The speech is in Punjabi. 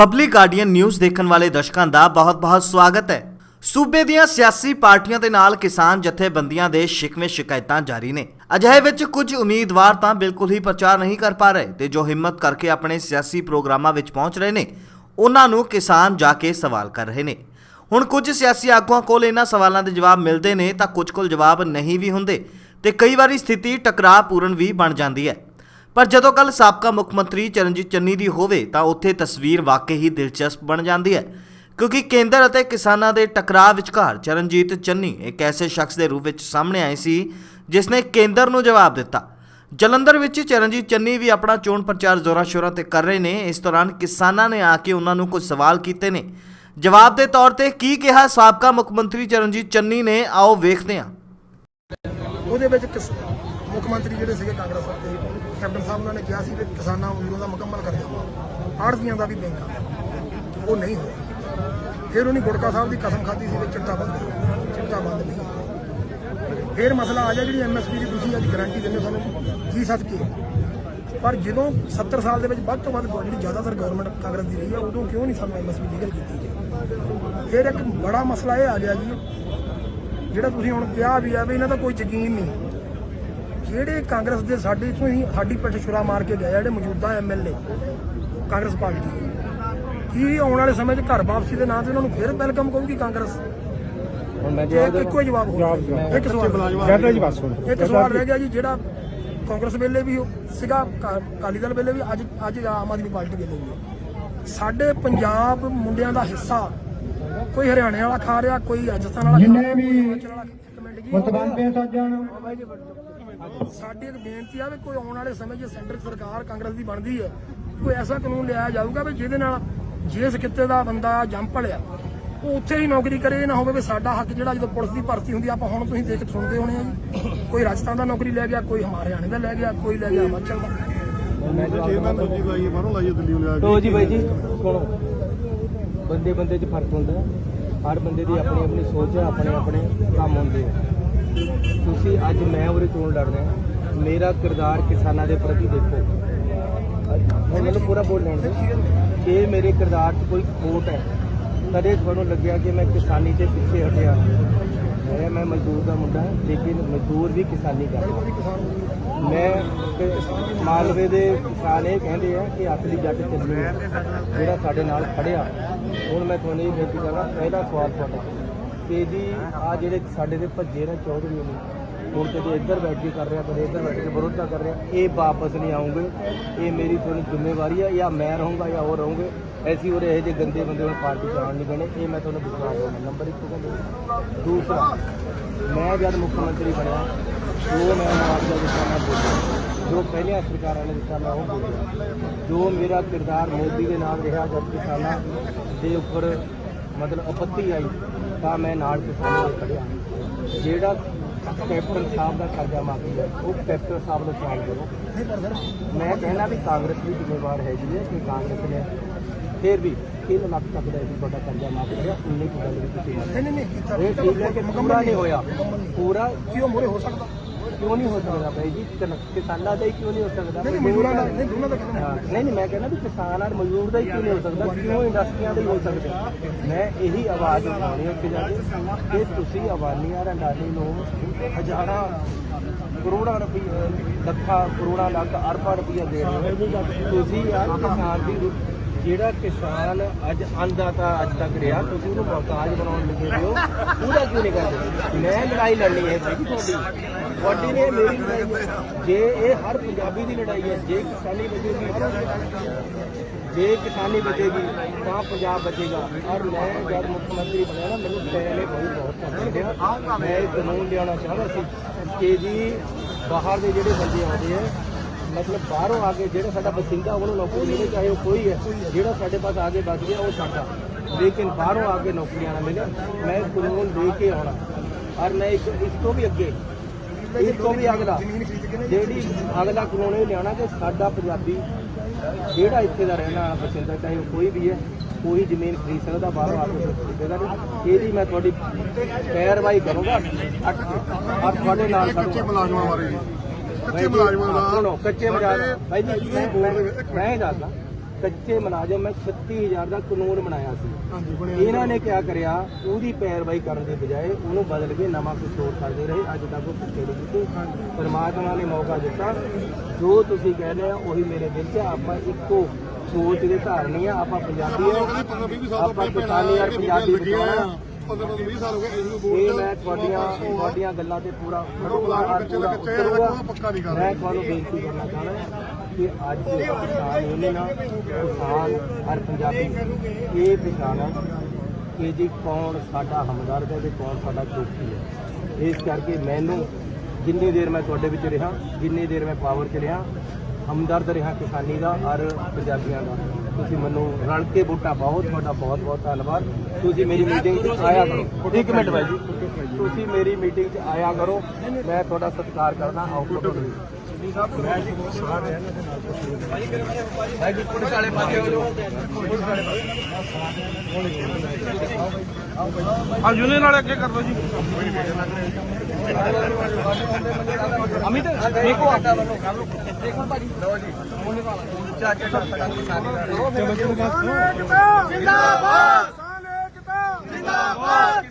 ਪਬਲਿਕ ਗਾਰਡੀਅਨ ਨਿਊਜ਼ ਦੇਖਣ ਵਾਲੇ ਦਰਸ਼ਕਾਂ ਦਾ ਬਹੁਤ-ਬਹੁਤ ਸਵਾਗਤ ਹੈ। ਸੂਬੇ ਦੀਆਂ ਸਿਆਸੀ ਪਾਰਟੀਆਂ ਦੇ ਨਾਲ ਕਿਸਾਨ ਜਥੇਬੰਦੀਆਂ ਦੇ ਸ਼ਿਕਵੇ ਸ਼ਿਕਾਇਤਾਂ ਜਾਰੀ ਨੇ। ਅਜਿਹੇ ਵਿੱਚ ਕੁਝ ਉਮੀਦਵਾਰ ਤਾਂ ਬਿਲਕੁਲ ਹੀ ਪ੍ਰਚਾਰ ਨਹੀਂ ਕਰ ਪਾ ਰਹੇ ਤੇ ਜੋ ਹਿੰਮਤ ਕਰਕੇ ਆਪਣੇ ਸਿਆਸੀ ਪ੍ਰੋਗਰਾਮਾਂ ਵਿੱਚ ਪਹੁੰਚ ਰਹੇ ਨੇ, ਉਹਨਾਂ ਨੂੰ ਕਿਸਾਨ ਜਾ ਕੇ ਸਵਾਲ ਕਰ ਰਹੇ ਨੇ। ਹੁਣ ਕੁਝ ਸਿਆਸੀ ਆਗੂਆਂ ਕੋਲ ਇਹਨਾਂ ਸਵਾਲਾਂ ਦੇ ਜਵਾਬ ਮਿਲਦੇ ਨੇ ਤਾਂ ਕੁਝ ਕੋਲ ਜਵਾਬ ਨਹੀਂ ਵੀ ਹੁੰਦੇ ਤੇ ਕਈ ਵਾਰੀ ਸਥਿਤੀ ਟਕਰਾਅ ਪੂਰਨ ਵੀ ਬਣ ਜਾਂਦੀ ਹੈ। ਪਰ ਜਦੋਂ ਕੱਲ ਸਾਬਕਾ ਮੁੱਖ ਮੰਤਰੀ ਚਰਨਜੀਤ ਚੰਨੀ ਦੀ ਹੋਵੇ ਤਾਂ ਉੱਥੇ ਤਸਵੀਰ ਵਾਕਈ ਹੀ ਦਿਲਚਸਪ ਬਣ ਜਾਂਦੀ ਹੈ। ਕਿਉਂਕਿ ਕੇਂਦਰ ਅਤੇ ਕਿਸਾਨਾਂ ਦੇ ਟਕਰਾਅ ਵਿਚਕਾਰ ਚਰਨਜੀਤ ਚੰਨੀ ਇੱਕ ਐਸੇ ਸ਼ਖਸ ਦੇ ਰੂਪ ਵਿੱਚ ਸਾਹਮਣੇ ਆਏ ਸੀ ਜਿਸ ਨੇ ਕੇਂਦਰ ਨੂੰ ਜਵਾਬ ਦਿੱਤਾ। ਜਲੰਧਰ ਵਿੱਚ ਚਰਨਜੀਤ ਚੰਨੀ ਵੀ ਆਪਣਾ ਚੋਣ ਪ੍ਰਚਾਰ ਜ਼ੋਰਾਂ ਸ਼ੋਰਾਂ ਤੇ ਕਰ ਰਹੇ ਨੇ। ਇਸ ਦੌਰਾਨ ਕਿਸਾਨਾਂ ਨੇ ਆ ਕੇ ਉਹਨਾਂ ਨੂੰ ਕੁਝ ਸਵਾਲ ਕੀਤੇ ਨੇ। ਜਵਾਬ ਦੇ ਤੌਰ ਤੇ ਕੀ ਕਿਹਾ ਸਾਬਕਾ ਮੁੱਖ ਮੰਤਰੀ ਚਰਨਜੀਤ ਚੰਨੀ ਨੇ? ਆਓ ਵੇਖਦੇ ਹਾਂ। ਉਹਦੇ ਵਿੱਚ ਕਿਸ- ਮੁੱਖ ਮੰਤਰੀ ਜਿਹੜੇ ਸੀਗੇ ਕਾਂਗਰਸ ਦੇ ਕੈਪਟਨ ਸਾਹਿਬ ਉਹਨਾਂ ਨੇ ਕਿਹਾ ਸੀ ਕਿ ਕਿਸਾਨਾਂ ਮਜ਼ਦੂਰਾਂ ਦਾ ਮੁਕੰਮਲ ਕਰ ਦਿਆਂਗੇ ਆੜ੍ਹਤੀਆਂ ਦਾ ਵੀ ਬੈਂਕ ਉਹ ਨਹੀਂ ਹੋਇਆ। ਫਿਰ ਉਹਨੇ ਗੁੜਕਾ ਸਾਹਿਬ ਦੀ ਕਸਮ ਖਾਧੀ ਸੀ ਕਿ ਚਿੱਟਾ ਬੰਦ ਚਿੱਟਾ ਬੰਦ ਨਹੀਂ ਫਿਰ ਮਸਲਾ ਆ ਗਿਆ ਜਿਹੜੀ ਐਮਐਸਪੀ ਦੀ ਤੁਸੀਂ ਅੱਜ ਗਾਰੰਟੀ ਦਿੰਦੇ ਹੋ ਸਾਨੂੰ। ਕੀ ਸੱਚ ਕੀ। ਪਰ ਜਦੋਂ 70 ਸਾਲ ਦੇ ਵਿੱਚ ਵੱਧ ਤੋਂ ਵੱਧ ਜਿਹੜੀ ਜ਼ਿਆਦਾਤਰ ਗਵਰਨਮੈਂਟ ਕਾਂਗਰਸ ਦੀ ਰਹੀ ਆ, ਉਦੋਂ ਕਿਉਂ ਨਹੀਂ ਸਾਨੂੰ ਐਮਐਸਪੀ ਲੀਗਲ ਕੀਤੀ ਗਈ? ਫਿਰ ਇੱਕ ਬੜਾ ਮਸਲਾ ਇਹ ਆ ਗਿਆ ਜੀ, ਜਿਹੜਾ ਤੁਸੀਂ ਹੁਣ ਕਿਹਾ ਵੀ ਆ ਵੀ ਇਹਨਾਂ ਦਾ ਕੋਈ ਯਕੀਨ ਨਹੀਂ। ਜਿਹੜੇ ਕਾਂਗਰਸ ਦੇ ਸਾਡੇ ਇਥੋਂ ਹੀ ਸਾਡੀ ਪਿੱਠ ਛੁਰਾ ਮਾਰ ਕੇ ਗਏ ਜਿਹੜੇ ਮੌਜੂਦਾ ਐਮਐਲਏ ਕਾਂਗਰਸ ਪਾਰਟੀ ਦੇ। ਕੀ ਆਉਣ ਵਾਲੇ ਸਮੇਂ 'ਚ ਘਰ ਵਾਪਸੀ ਦੇ ਨਾਂ ਤੇ ਉਹਨਾਂ ਨੂੰ ਫਿਰ ਵੈਲਕਮ ਕਹੂਗੀ ਕਾਂਗਰਸ? ਹੁਣ ਮੈਂ ਇਹ ਜਵਾਬ ਇੱਕੋ ਹੀ ਜਵਾਬ ਹੋਊਗਾ। ਇੱਕ ਸਵਾਲ। ਜਵਾਬ ਜੀ ਬਸ ਹੁਣ। ਇੱਕ ਸਵਾਲ ਰਹਿ ਗਿਆ ਜੀ ਜਿਹੜਾ ਕਾਂਗਰਸ ਵੇਲੇ ਵੀ ਸੀਗਾ ਕਾ- ਅਕਾਲੀ ਦਲ ਵੇਲੇ ਵੀ ਅੱਜ ਅੱਜ ਆਮ ਆਦਮੀ ਪਾਰਟੀ ਵੇਲੇ ਵੀ। ਸਾਡੇ ਪੰਜਾਬ ਮੁੰਡਿਆਂ ਦਾ ਹਿੱਸਾ ਕੋਈ ਹਰਿਆਣੇ ਵਾਲਾ ਖਾ ਰਿਹਾ ਕੋਈ ਰਾਜਸਥਾਨ ਵਾਲਾ ਖਾ ਰਿਹਾ ਕੋਈ ਹਿਮਾਚਲ ਵਾਲਾ ਇੱਕ ਮਿੰਟ ਜੀ। ਮੁਤਬਨ ਪੇ ਸੱਜਣ ਸਾਡੀ ਇੱਕ ਬੇਨਤੀ ਆ ਵੀ ਕੋਈ ਆਉਣ ਵਾਲੇ ਸਮੇਂ 'ਚ ਸੈਂਟਰ ਸਰਕਾਰ ਕਾਂਗਰਸ ਦੀ ਬਣਦੀ ਹੈ ਕੋਈ ਐਸਾ ਕਾਨੂੰਨ ਲਿਆਇਆ ਜਾਊਗਾ ਵੀ ਜਿਹਦੇ ਨਾਲ ਜਿਸ ਕਿੱਤੇ ਦਾ ਬੰਦਾ ਜੰਮ ਪਲਿਆ ਉਹ ਉੱਥੇ ਹੀ ਨੌਕਰੀ ਕਰੇ ਨਾ ਹੋਵੇ ਵੀ ਸਾਡਾ ਹੱਕ ਜਿਹੜਾ ਜਦੋਂ ਪੁਲਿਸ ਦੀ ਭਰਤੀ ਹੁੰਦੀ ਆ, ਆਪਾਂ ਹੁਣ ਤੁਸੀਂ ਦੇਖ ਸੁਣਦੇ ਹੋਣੇ ਆ ਜੀ। ਕੋਈ ਰਾਜਸਥਾਨ ਦਾ ਨੌਕਰੀ ਲੈ ਗਿਆ ਕੋਈ ਹਰਿਆਣੇ ਦਾ ਲੈ ਗਿਆ ਕੋਈ ਲੈ ਗਿਆ ਹਿਮਾਚਲ ਦਾ। ਤੋ ਜੀ ਬਾਈ ਜੀ ਸੁਣੋ। ਬੰਦੇ ਬੰਦੇ 'ਚ ਫ਼ਰਕ ਹੁੰਦਾ। ਹਰ ਬੰਦੇ ਦੀ ਆਪਣੀ ਆਪਣੀ ਸੋਚ ਹੈ ਆਪਣੇ ਆਪਣੇ ਕੰਮ ਹੁੰਦੇ ਆ। ਅੱਜ ਮੈਂ ਉਰੇ ਚੋਣ ਲੜ ਰਿਹਾ। ਮੇਰਾ ਕਿਰਦਾਰ ਕਿਸਾਨਾਂ ਦੇ ਪ੍ਰਤੀ ਦੇਖੋ। ਅੱਜ ਹੁਣ ਮੈਨੂੰ ਪੂਰਾ ਬੋਲ ਲੈਣ ਦਿਓ। ਜੇ ਮੇਰੇ ਕਿਰਦਾਰ 'ਚ ਕੋਈ ਖੋਟ ਹੈ ਕਦੇ ਤੁਹਾਨੂੰ ਲੱਗਿਆ ਕਿ ਮੈਂ ਕਿਸਾਨੀ ਤੇ ਪਿੱਛੇ ਹਟਿਆ। ਹੈ ਮੈਂ ਮਜ਼ਦੂਰ ਦਾ ਮੁੰਡਾ ਹਾਂ, ਲੇਕਿਨ ਮਜ਼ਦੂਰ ਵੀ ਕਿਸਾਨੀ ਕਰਦਾ ਮੈਂ ਮਾਲਵੇ ਦੇ ਕਿਸਾਨ ਇਹ ਕਹਿੰਦੇ ਆ ਕਿ ਅਸਲੀ ਜੱਟ ਚੱਲੀ ਜਿਹੜਾ ਸਾਡੇ ਨਾਲ ਖੜਿਆ। ਹੁਣ ਮੈਂ ਤੁਹਾਨੂੰ ਇਹ ਬੇਨਤੀ ਕਰਾਂ ਪਹਿਲਾ ਸਵਾਲ ਤੁਹਾਡਾ ਕਿ ਜੀ ਆ ਜਿਹੜੇ ਸਾਡੇ ਦੇ ਭੱਜੇ ਨੇ ਚੌਧਰੀ ਨੇ ਹੁਣ ਕਦੇ ਇੱਧਰ ਬੈਠ ਕੇ ਕਰ ਰਿਹਾ ਕਦੇ ਇੱਧਰ ਬੈਠ ਕੇ ਵਿਰੋਧਤਾ ਕਰ ਰਿਹਾ, ਇਹ ਵਾਪਸ ਨਹੀਂ ਆਉਂਗੇ। ਇਹ ਮੇਰੀ ਤੁਹਾਨੂੰ ਜ਼ਿੰਮੇਵਾਰੀ ਹੈ ਜਾਂ ਮੈਂ ਰਹੂੰਗਾ ਜਾਂ ਉਹ ਰਹੂੰਗੇ। ਐਸੀ ਹੋਰ ਇਹੋ ਜਿਹੇ ਗੰਦੇ ਬੰਦੇ ਹੁਣ ਪਾਰਟੀ ਚਾਣ ਨਹੀਂ ਬਣੇ ਇਹ ਮੈਂ ਤੁਹਾਨੂੰ ਵਿਸ਼ਵਾਸ ਦਿੰਦਾ। ਨੰਬਰ 1 ਕਹਿੰਦੇ ਦੂਸਰਾ, ਮੈਂ ਜਦ ਮੁੱਖ ਮੰਤਰੀ ਬਣਿਆ, ਜੋ ਮੈਂ ਮੁਆਵਜ਼ਾ ਦਿੱਤਾ ਮੈਂ ਬੋਲਿਆ, ਜੋ ਪਹਿਲੀਆਂ ਸਰਕਾਰਾਂ ਨੇ ਦਿੱਤਾ ਮੈਂ ਉਹ ਬੋਲਿਆ, ਜੋ ਮੇਰਾ ਕਿਰਦਾਰ ਮੋਦੀ ਦੇ ਨਾਲ ਰਿਹਾ ਜਦ ਕਿਸਾਨਾਂ ਦੇ ਉੱਪਰ ਮਤਲਬ ਆਪੱਤੀ ਆਈ, ਤਾਂ ਮੈਂ ਨਾਲ ਕਿਸਾਨਾਂ ਦੇ ਖੜਿਆ ਜਿਹੜਾ ਕੈਪਟਨ ਸਾਹਿਬ ਦਾ ਕਰਜ਼ਾ ਮਾਫੀ ਹੈ। ਉਹ ਕੈਪਟਨ ਸਾਹਿਬ ਨੂੰ ਸਵਾਲ ਕਰੋ ਮੈਂ ਕਹਿਣਾ ਵੀ ਕਾਂਗਰਸ ਵੀ ਜ਼ਿੰਮੇਵਾਰ ਹੈ ਕਿ ਕਾਂਗਰਸ ਨੇ ਫਿਰ ਵੀ 3 ਲੱਖ ਤੱਕ ਦਾ ਇਹ ਵੱਡਾ ਕਰਜ਼ਾ ਮਾਫ ਕਰਿਆ 19 ਕੁ ਗੱਲ ਵੀ ਤੁਸੀਂ ਮਾਫ ਨਹੀਂ ਨਹੀਂ ਨਹੀਂ ਕੀਤਾ ਪੂਰਾ ਨਹੀਂ ਹੋਇਆ। ਪੂਰਾ ਕਿਉਂ ਮੋਰੇ ਹੋ ਸਕਦਾ? ਕਿਉਂ ਨਹੀਂ ਹੋ ਸਕਦਾ ਭਾਈ ਜੀ ਕਿਨ- ਕਿਸਾਨਾਂ ਦਾ ਹੀ ਕਿਉਂ ਨਹੀਂ ਹੋ ਸਕਦਾ ਨਹੀਂ ਨਹੀਂ ਮਜ਼ਦੂਰਾਂ ਦਾ ਨਹੀਂ ਦੋਨਾਂ ਦਾ ਹਾਂ, ਨਹੀਂ ਨਹੀਂ ਮੈਂ ਕਹਿੰਦਾ ਵੀ ਕਿਸਾਨ ਔਰ ਮਜ਼ਦੂਰ ਦਾ ਹੀ ਕਿਉਂ ਨਹੀਂ ਹੋ ਸਕਦਾ ਕਿਉਂ ਇੰਡਸਟਰੀਆਂ ਦਾ ਹੀ ਹੋ ਸਕਦਾ ਮੈਂ ਇਹੀ ਆਵਾਜ਼ ਉਠਾਉਣੀ ਹੈ ਕਿ ਜਾ ਕੇ ਕਿ ਤੁਸੀਂ ਅਵਾਨੀਆਂ ਰੰਡਾਨੀ ਨੂੰ ਹਜ਼ਾਰਾਂ ਕਰੋੜਾਂ ਰੁਪਏ ਲੱਖਾਂ ਕਰੋੜਾਂ ਲੱਖ ਅਰਬਾਂ ਰੁਪਏ ਦੇ ਰਹੇ ਹੋ ਤੁਸੀਂ ਯਾਰ ਕਿਸਾਨ ਦੀ ਜਿਹੜਾ ਕਿਸਾਨ ਅੱਜ ਅੰਦਾਤਾ ਅੱਜ ਤੱਕ ਰਿਹਾ, ਤੁਸੀਂ ਉਹਨੂੰ ਮਹਤਾਜ ਬਣਾਉਣ ਲੱਗੇ ਹੋ, ਉਹਦਾ ਕਿਉਂ ਨਹੀਂ ਕਰਦੇ? ਮੈਂ ਲੜਾਈ ਲੜਨੀ ਹੈ ਭਾਈ ਤੁਹਾਡੀ। ਤੁਹਾਡੀ ਨੇ ਮੇਰੀ ਲੜਾਈ ਜੇ ਇਹ ਹਰ ਪੰਜਾਬੀ ਦੀ ਲੜਾਈ ਹੈ, ਜੇ ਕਿਸਾਨੀ ਬਚੇਗੀ ਜੇ ਕਿਸਾਨੀ ਬਚੇਗੀ ਤਾਂ ਪੰਜਾਬ ਬਚੇਗਾ ਔਰ ਮੈਂ ਜਦ ਮੁੱਖ ਮੰਤਰੀ ਬਣਿਆ ਨਾ, ਮੈਨੂੰ ਪਹਿਲੇ ਬਹੁਤ ਬਹੁਤ ਧੱਕੇ ਮੈਂ ਇਹ ਕਾਨੂੰਨ ਲਿਆਉਣਾ ਚਾਹੁੰਦਾ ਸੀ ਕਿ ਜੀ, ਬਾਹਰ ਦੇ ਜਿਹੜੇ ਬੰਦੇ ਆਉਂਦੇ ਆ ਮਤਲਬ ਬਾਹਰੋਂ ਆ ਕੇ ਜਿਹੜਾ ਸਾਡਾ ਬਸਿੰਦਾ ਉਹਨੂੰ ਨੌਕਰੀ ਮਿਲੇ ਚਾਹੇ ਉਹ ਕੋਈ ਹੈ ਜਿਹੜਾ ਸਾਡੇ ਪਾਸ ਆ ਕੇ ਬਚ ਗਿਆ ਉਹ ਸਾਡਾ ਲੇਕਿਨ ਬਾਹਰੋਂ ਆ ਕੇ ਨੌਕਰੀਆਂ ਨਾ ਮਿਲੇ ਮੈਂ ਇਹ ਕਾਨੂੰਨ ਦੇ ਕੇ ਆਉਣਾ ਔਰ ਮੈਂ ਇੱਕ ਇਸ ਤੋਂ ਵੀ ਅੱਗੇ ਇਸ ਤੋਂ ਵੀ ਅਗਲਾ ਜਿਹੜੀ ਅਗਲਾ ਕਾਨੂੰਨ ਇਹ ਲਿਆਉਣਾ ਕਿ ਸਾਡਾ ਪੰਜਾਬੀ ਜਿਹੜਾ ਇੱਥੇ ਦਾ ਰਹਿਣਾ ਵਾਲਾ ਬਸਿੰਦਾ ਚਾਹੇ ਉਹ ਕੋਈ ਵੀ ਹੈ ਕੋਈ ਜ਼ਮੀਨ ਖਰੀਦ ਸਕਦਾ ਬਾਹਰੋਂ ਆ ਕੇ ਖਰੀਦੇਗਾ ਨਹੀਂ ਇਹਦੀ ਮੈਂ ਤੁਹਾਡੀ ਪੈਰਵਾਈ ਕਰੂੰਗਾ ਅੱਠ ਅੱਠ ਤੁਹਾਡੇ ਨਾਲ ਕਰੂੰਗਾ ਕੱਚੇ ਮੁਲਾਜ਼ਮਾਂ ਦਾ। ਸੁਣੋ ਕੱਚੇ ਮੁਲਾਜ਼ਮ। ਭਾਈ ਜੀ ਮੈਂ ਮੈਂ- ਦੱਸਦਾ ਕੱਚੇ ਮੁਲਾਜ਼ਮ ਮੈਂ 36000 ਦਾ ਕਾਨੂੰਨ ਬਣਾਇਆ ਸੀ। ਇਹਨਾਂ ਨੇ ਕਿਆ ਕਰਿਆ? ਉਹਦੀ ਪੈਰਵਾਈ ਕਰਨ ਦੀ ਬਜਾਏ ਉਹਨੂੰ ਬਦਲ ਕੇ ਨਵਾਂ ਕੁਝ ਹੋਰ ਕਰਦੇ ਰਹੇ। ਅੱਜ ਤੱਕ ਉਹ ਪਿੱਛੇ ਨਹੀਂ ਕੀਤੇ ਪਰਮਾਤਮਾ ਨੇ ਮੌਕਾ ਦਿੱਤਾ। ਜੋ ਤੁਸੀਂ ਕਹਿੰਦੇ ਆ ਉਹੀ ਮੇਰੇ ਦਿਲ 'ਚ ਆ। ਆਪਾਂ ਇੱਕੋ ਸੋਚ ਦੇ ਧਾਰਨੀ ਆ। ਆਪਾਂ ਪੰਜਾਬੀ ਆ ਆਪਾਂ ਕਿਸਾਨੀ ਯਾਰ ਪੰਜਾਬੀ ਬਚਾਉਣਾ। 15 20 ਸਾਲ ਹੋ ਗਏ ਇਸ ਨੂੰ ਇਹ ਮੈਂ ਤੁਹਾਡੀਆਂ ਤੁਹਾਡੀਆਂ ਗੱਲਾਂ ਤੇ ਪੂਰਾ ਬੁਲਾ ਕੇ ਕੱਚੇ ਦਾ ਕੱਚਾ ਹੈ, ਰੱਖੋ, ਪੱਕਾ ਨਹੀਂ ਕਰ ਰਹੇ। ਮੈਂ ਤੁਹਾਨੂੰ ਬੇਨਤੀ ਕਰਨਾ ਚਾਹੁੰਦਾ ਕਿ ਅੱਜ ਕਿਸਾਨ ਯੂਨੀਅਨ ਆ, ਕਿਸਾਨ ਹਰ ਪੰਜਾਬੀ ਇਹ ਪਛਾਣਨ ਕਿ ਜੀ ਕੌਣ ਸਾਡਾ ਹਮਦਰਦ ਹੈ ਤੇ ਕੌਣ ਸਾਡਾ ਦੁਖੀ ਹੈ। ਇਸ ਕਰਕੇ ਮੈਨੂੰ ਜਿੰਨੀ ਦੇਰ ਮੈਂ ਤੁਹਾਡੇ ਵਿੱਚ ਰਿਹਾ ਜਿੰਨੀ ਦੇਰ ਮੈਂ ਪਾਵਰ 'ਚ ਰਿਹਾ ਹਮਦਰਦ ਰਿਹਾ ਕਿਸਾਨੀ ਦਾ ਔਰ ਪੰਜਾਬੀਆਂ ਦਾ। ਤੁਸੀਂ ਮੈਨੂੰ ਰਲ ਕੇ ਵੋਟਾਂ ਪਾਓ, ਤੁਹਾਡਾ ਬਹੁਤ ਬਹੁਤ ਧੰਨਵਾਦ। ਤੁਸੀਂ ਮੇਰੀ ਮੀਟਿੰਗ 'ਚ ਆਇਆ ਕਰੋ। ਇੱਕ ਮਿੰਟ ਬਾਈ ਜੀ। ਤੁਸੀਂ ਮੇਰੀ ਮੀਟਿੰਗ 'ਚ ਆਇਆ ਕਰੋ। ਮੈਂ ਤੁਹਾਡਾ ਸਤਿਕਾਰ ਕਰਦਾ। ਆਓ, ਫੋਟੋ ਮੈਂ ਜੀ ਸਾਰੇ ਇਹਨਾਂ ਦੇ ਨਾਲ ਭਾਈ ਜੀ ਪੁਲਿਸ ਵਾਲੇ ਪਾਸੇ ਹੋ ਜਾਓ ਪੁਲਿਸ ਵਾਲੇ ਆ ਯੂਨੀਅਨ ਵਾਲੇ ਅੱਗੇ ਕਰ ਲਓ ਜੀ। ਅਮਿਤ ਦੇਖੋ ਆਟਾ ਵੱਲੋਂ ਦੇਖੋ ਭਾਜੀ ਲਓ ਜੀ। ਮੁੰਡੇ ਵਾਲਾ ਚਾਚਾ ਕਿਸਾਨੀ ਦਾ ਜਿੰਦਾਬਾਦ।